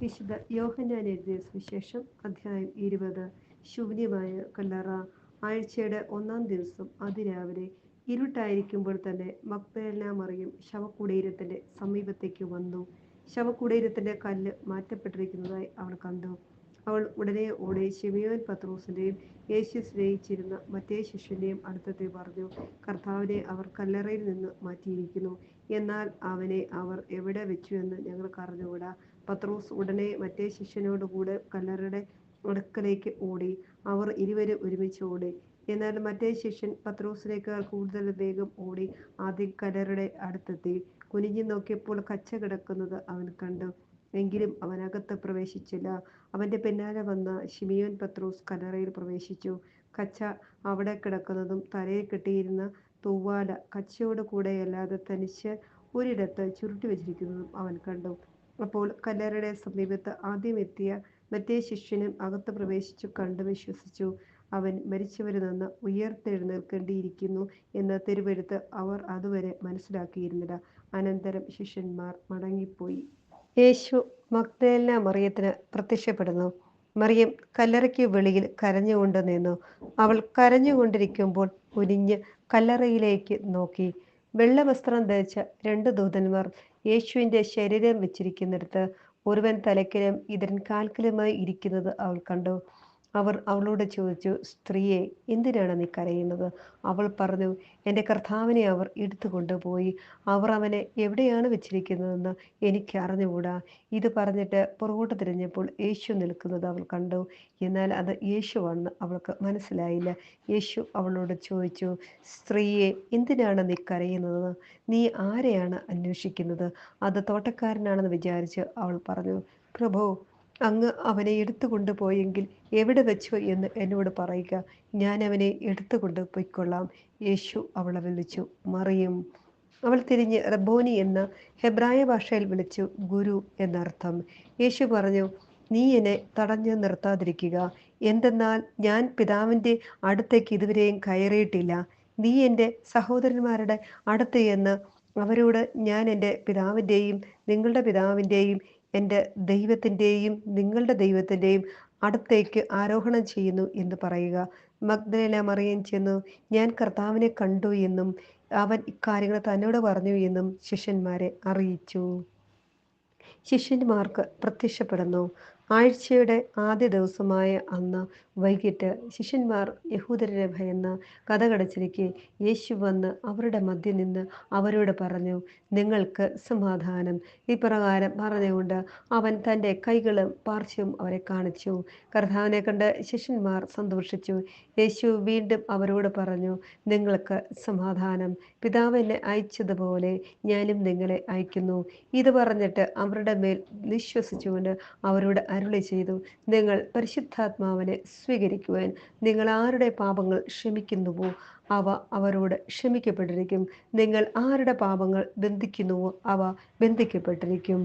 വിശുദ്ധ യോഹന്നാൻ എഴുതിയ സുവിശേഷം അധ്യായം ഇരുപത്. ശൂന്യമായ കല്ലറ. ആഴ്ചയുടെ ഒന്നാം ദിവസം അതിരാവിലെ ഇരുട്ടായിരിക്കുമ്പോൾ തന്നെ മക്തേല മറിയും ശവക്കുടീരത്തിന്റെ സമീപത്തേക്ക് വന്നു. ശവക്കുടീരത്തിന്റെ കല്ല് മാറ്റപ്പെട്ടിരിക്കുന്നതായി അവൾ കണ്ടു. അവൾ ഉടനെ ഓടി ഷിമിയോൻ പത്രോസിന്റെയും യേശു സ്നേഹിച്ചിരുന്ന മറ്റേ ശിഷ്യന്റെയും അടുത്തെത്തി പറഞ്ഞു കർത്താവിനെ അവർ കല്ലറയിൽ നിന്ന് മാറ്റിയിരിക്കുന്നു. എന്നാൽ അവനെ അവർ എവിടെ വെച്ചു എന്ന് ഞങ്ങൾക്ക് അറിഞ്ഞുകൂടാ. പത്രോസ് ഉടനെ മറ്റേ ശിഷ്യനോടുകൂടെ കല്ലറയുടെ അടുക്കലേക്ക് ഓടി. അവർ ഇരുവരും ഒരുമിച്ച് ഓടി. എന്നാൽ മറ്റേ ശിഷ്യൻ പത്രോസിനേക്കാൾ കൂടുതൽ വേഗം ഓടി ആദ്യം കല്ലറയുടെ അടുത്തെത്തി. കുനിഞ്ഞു നോക്കിയപ്പോൾ കച്ച കിടക്കുന്നത് അവൻ കണ്ടു. എങ്കിലും അവനകത്ത് പ്രവേശിച്ചില്ല. അവന്റെ പിന്നാലെ വന്ന ഷിമിയോൻ പത്രോസ് കല്ലറയിൽ പ്രവേശിച്ചു. കച്ച അവിടെ കിടക്കുന്നതും തലയിൽ കെട്ടിയിരുന്ന തൂവാല കച്ചയോട് കൂടെയല്ലാതെ തനിച്ച് ഒരിടത്ത് ചുരുട്ടി വെച്ചിരിക്കുന്നതും അവൻ കണ്ടു. അപ്പോൾ കല്ലറയുടെ സമീപത്ത് ആദ്യം എത്തിയ മറ്റേ ശിഷ്യനും അകത്ത് പ്രവേശിച്ചു കണ്ടു വിശ്വസിച്ചു. അവൻ മരിച്ചവരിൽ നിന്ന് ഉയർത്തെഴുന്നേൽക്കേണ്ടിയിരിക്കുന്നു എന്ന തിരുവെടുത്ത് അവർ അതുവരെ മനസ്സിലാക്കിയിരുന്നില്ല. അനന്തരം ശിഷ്യന്മാർ മടങ്ങിപ്പോയി. യേശു മഗ്ദലേന മറിയത്തിന് പ്രത്യക്ഷപ്പെടുന്നു. മറിയം കല്ലറയ്ക്ക് വെളിയിൽ കരഞ്ഞുകൊണ്ട് നിന്നു. അവൾ കരഞ്ഞുകൊണ്ടിരിക്കുമ്പോൾ കുനിഞ്ഞ് കല്ലറയിലേക്ക് നോക്കി. വെള്ളവസ്ത്രം ധരിച്ച രണ്ട് ദൂതന്മാർ യേശുവിന്റെ ശരീരം വെച്ചിരിക്കുന്നിടത്ത് ഒരുവൻ തലക്കിലും ഇതരൻ കാൽക്കിലുമായി ഇരിക്കുന്നത് അവൾ കണ്ടു. അവർ അവളോട് ചോദിച്ചു സ്ത്രീയെ എന്തിനാണ് നീ കരയുന്നത്? അവൾ പറഞ്ഞു എന്റെ കർത്താവിനെ അവർ എടുത്തു കൊണ്ടുപോയി അവർ അവനെ എവിടെയാണ് വെച്ചിരിക്കുന്നതെന്ന് എനിക്ക് അറിഞ്ഞുകൂടാ. ഇത് പറഞ്ഞിട്ട് പുറകോട്ട് തിരിഞ്ഞപ്പോൾ യേശു നിൽക്കുന്നത് അവൾ കണ്ടു. എന്നാൽ അത് യേശുവാണെന്ന് അവൾക്ക് മനസ്സിലായില്ല. യേശു അവളോട് ചോദിച്ചു സ്ത്രീയെ എന്തിനാണ് നീ കരയുന്നത്? നീ ആരെയാണ് അന്വേഷിക്കുന്നത്? അത് തോട്ടക്കാരനാണെന്ന് വിചാരിച്ച് അവൾ പറഞ്ഞു. പ്രഭു അങ്ങ് അവനെ എടുത്തു കൊണ്ടുപോയെങ്കിൽ എവിടെ വെച്ചു എന്ന് എന്നോട് പറയുക. ഞാൻ അവനെ എടുത്തു കൊണ്ട് പൊയ്ക്കൊള്ളാം യേശു അവളെ വിളിച്ചു. മറിയും അവൾ തിരിഞ്ഞ് റബോനി എന്ന ഹെബ്രായ ഭാഷയിൽ വിളിച്ചു. ഗുരു എന്നർത്ഥം. യേശു പറഞ്ഞു നീ എന്നെ തടഞ്ഞു നിർത്താതിരിക്കുക. എന്തെന്നാൽ ഞാൻ പിതാവിന്റെ അടുത്തേക്ക് ഇതുവരെയും കയറിയിട്ടില്ല. നീ എന്റെ സഹോദരന്മാരുടെ അടുത്ത് എന്ന് അവരോട് ഞാൻ എന്റെ പിതാവിന്റെയും നിങ്ങളുടെ പിതാവിന്റെയും എന്റെ ദൈവത്തിന്റെയും നിങ്ങളുടെ ദൈവത്തിന്റെയും അടുത്തേക്ക് ആരോഹണം ചെയ്യുന്നു എന്ന് പറയുക. മഗ്ദലേന മറിയം ചെന്നു ഞാൻ കർത്താവിനെ കണ്ടു എന്നും അവൻ ഇക്കാര്യങ്ങൾ തന്നോട് പറഞ്ഞു എന്നും ശിഷ്യന്മാരെ അറിയിച്ചു. ശിഷ്യന്മാർക്ക് പ്രത്യക്ഷപ്പെടുന്നു. ആഴ്ചയുടെ ആദ്യ ദിവസമായ അന്ന് വൈകിട്ട് ശിഷ്യന്മാർ യഹൂദരെ ഭയന്ന് കഥകടച്ചിരിക്കെ യേശു വന്ന് അവരുടെ മധ്യ നിന്ന് അവരോട് പറഞ്ഞു നിങ്ങൾക്ക് സമാധാനം. ഇപ്രകാരം പറഞ്ഞുകൊണ്ട് അവൻ തന്റെ കൈകളും പാർശ്വവും അവരെ കാണിച്ചു. കർത്താവിനെ കണ്ട് ശിഷ്യന്മാർ സന്തോഷിച്ചു. യേശു വീണ്ടും അവരോട് പറഞ്ഞു നിങ്ങൾക്ക് സമാധാനം. പിതാവ് എന്നെ അയച്ചതുപോലെ ഞാനും നിങ്ങളെ അയക്കുന്നു. ഇത് പറഞ്ഞിട്ട് അവരുടെ മേൽ വിശ്വസിച്ചുകൊണ്ട് അവരോട് അരുളി ചെയ്തു. നിങ്ങൾ പരിശുദ്ധാത്മാവിനെ സ്വീകരിക്കുവാൻ നിങ്ങൾ ആരുടെ പാപങ്ങൾ ക്ഷമിക്കുന്നുവോ? അവ അവരോട് ക്ഷമിക്കപ്പെട്ടിരിക്കും. നിങ്ങൾ ആരുടെ പാപങ്ങൾ ബന്ധിക്കുന്നുവോ? അവ ബന്ധിക്കപ്പെട്ടിരിക്കും.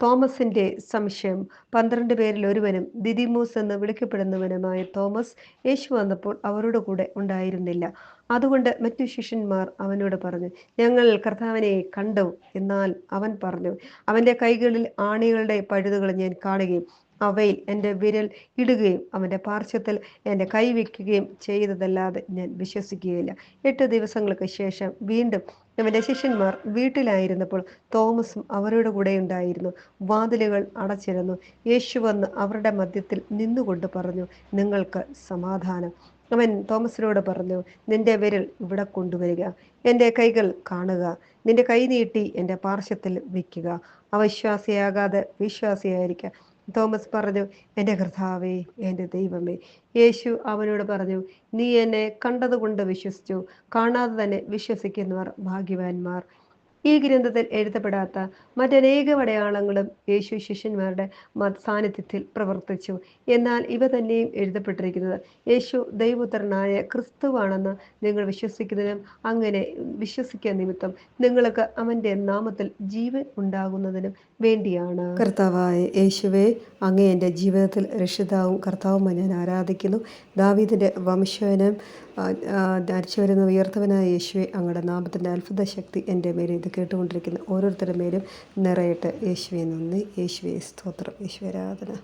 തോമസിന്റെ സംശയം. പന്ത്രണ്ട് പേരിൽ ഒരുവനും ദിദിമൂസ് എന്ന് വിളിക്കപ്പെടുന്നവനുമായ തോമസ് യേശു വന്നപ്പോൾ അവരുടെ കൂടെ ഉണ്ടായിരുന്നില്ല. അതുകൊണ്ട് മറ്റു ശിഷ്യന്മാർ അവനോട് പറഞ്ഞു ഞങ്ങൾ കർത്താവിനെ കണ്ടു എന്നാൽ അവൻ പറഞ്ഞു അവന്റെ കൈകളിൽ ആണികളുടെ പഴുതുകൾ ഞാൻ കാണുകയും അവയിൽ എന്റെ വിരൽ ഇടുകയും അവന്റെ പാർശ്വത്തിൽ എന്റെ കൈ വയ്ക്കുകയും ചെയ്തതല്ലാതെ ഞാൻ വിശ്വസിക്കുകയില്ല. എട്ട് ദിവസങ്ങൾക്ക് ശേഷം വീണ്ടും അവന്റെ ശിഷ്യന്മാർ വീട്ടിലായിരുന്നപ്പോൾ തോമസും അവരുടെ കൂടെ ഉണ്ടായിരുന്നു. വാതിലുകൾ അടച്ചിരുന്നു. യേശു വന്ന് അവരുടെ മധ്യത്തിൽ നിന്നുകൊണ്ട് പറഞ്ഞു നിങ്ങൾക്ക് സമാധാനം. അവൻ തോമസിനോട് പറഞ്ഞു നിന്റെ വിരൽ ഇവിടെ കൊണ്ടുവരിക എന്റെ കൈകൾ കാണുക നിന്റെ കൈ നീട്ടി എന്റെ പാർശ്വത്തിൽ വയ്ക്കുക അവിശ്വാസിയാകാതെ വിശ്വാസിയായിരിക്കുക തോമസ് പറഞ്ഞു എന്റെ കർത്താവേ എന്റെ ദൈവമേ. യേശു അവനോട് പറഞ്ഞു നീ എന്നെ കണ്ടതുകൊണ്ട് വിശ്വസിച്ചു കാണാതെ തന്നെ വിശ്വസിക്കുന്നവർ ഭാഗ്യവാന്മാർ. ഈ ഗ്രന്ഥത്തിൽ എഴുതപ്പെടാത്ത മറ്റനേക അടയാളങ്ങളും യേശു ശിഷ്യന്മാരുടെ സാന്നിധ്യത്തിൽ പ്രവർത്തിച്ചു. എന്നാൽ ഇവ തന്നെയും എഴുതപ്പെട്ടിരിക്കുന്നത് യേശു ദൈവപുത്രനായ ക്രിസ്തുവാണെന്ന് നിങ്ങൾ വിശ്വസിക്കുന്നതിനും അങ്ങനെ വിശ്വസിക്കുക നിമിത്തം നിങ്ങൾക്ക് അവന്റെ നാമത്തിൽ ജീവൻ ഉണ്ടാകുന്നതിനും വേണ്ടിയാണ്. കർത്താവായ യേശുവെ അങ്ങേ എന്റെ ജീവിതത്തിൽ രക്ഷിതാവും കർത്താവുമായി ഞാൻ ആരാധിക്കുന്നു. ദാവീദിന്റെ വംശവനം ധരിച്ചു വരുന്ന ഉയർത്തവനായ യേശുവെ അങ്ങയുടെ നാമത്തിന്റെ അത്ഭുത ശക്തി എന്റെ മേലെ ഇത് കേട്ടുകൊണ്ടിരിക്കുന്ന ഓരോരുത്തരുടെ മേലും നിറയട്ടെ. യേശുവെ നന്ദി. യേശുവെ സ്തോത്രം. യേശുവെ ആരാധന.